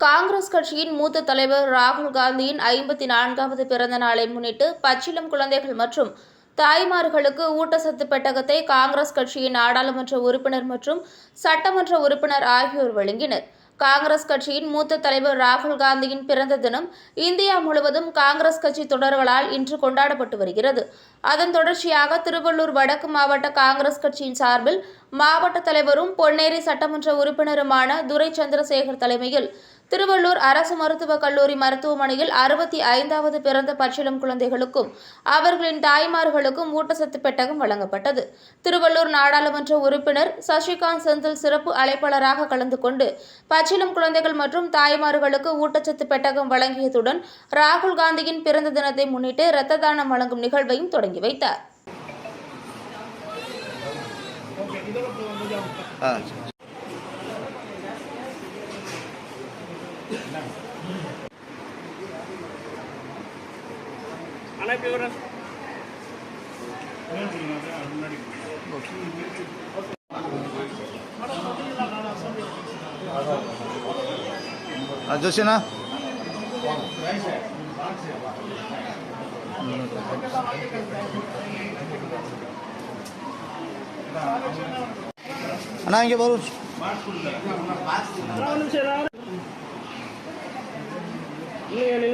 காங்கிரஸ் கட்சியின் மூத்த தலைவர் ராகுல் காந்தியின் ஐம்பத்தி நான்காவது பிறந்த நாளை முன்னிட்டு பச்சிளம் குழந்தைகள் மற்றும் தாய்மார்களுக்கு ஊட்டச்சத்து பெட்டகத்தை காங்கிரஸ் கட்சியின் நாடாளுமன்ற உறுப்பினர் மற்றும் சட்டமன்ற உறுப்பினர் ஆகியோர் வழங்கினர். காங்கிரஸ் கட்சியின் மூத்த தலைவர் ராகுல் காந்தியின் பிறந்த தினம் இந்தியா முழுவதும் காங்கிரஸ் கட்சி தொடர்களால் இன்று கொண்டாடப்பட்டு வருகிறது. அதன் தொடர்ச்சியாக திருவள்ளூர் வடக்கு மாவட்ட காங்கிரஸ் கட்சியின் சார்பில் மாவட்ட தலைவரும் பொன்னேரி சட்டமன்ற உறுப்பினருமான துரை சந்திரசேகர் தலைமையில் திருவள்ளூர் அரசு மருத்துவக் கல்லூரி மருத்துவமனையில் அறுபத்தி ஐந்தாவது பிறந்த பச்சிளம் குழந்தைகளுக்கும் அவர்களின் தாய்மார்களுக்கும் ஊட்டச்சத்து பெட்டகம் வழங்கப்பட்டது. திருவள்ளூர் நாடாளுமன்ற உறுப்பினர் சசிகாந்த் செந்தில் சிறப்பு அழைப்பாளராக கலந்து கொண்டு பச்சிளம் குழந்தைகள் மற்றும் தாய்மார்களுக்கு ஊட்டச்சத்து பெட்டகம் வழங்கியதுடன் ராகுல் காந்தியின் பிறந்த தினத்தை முன்னிட்டு இரத்த தானம் வழங்கும் நிகழ்வையும் தொடங்கி வைத்தார். அண்ணா இப்படி வரேன் ஆ ஜோஷியண்ணா அண்ணா இங்கே வரும் ஒரு நிமிஷம் இல்லையா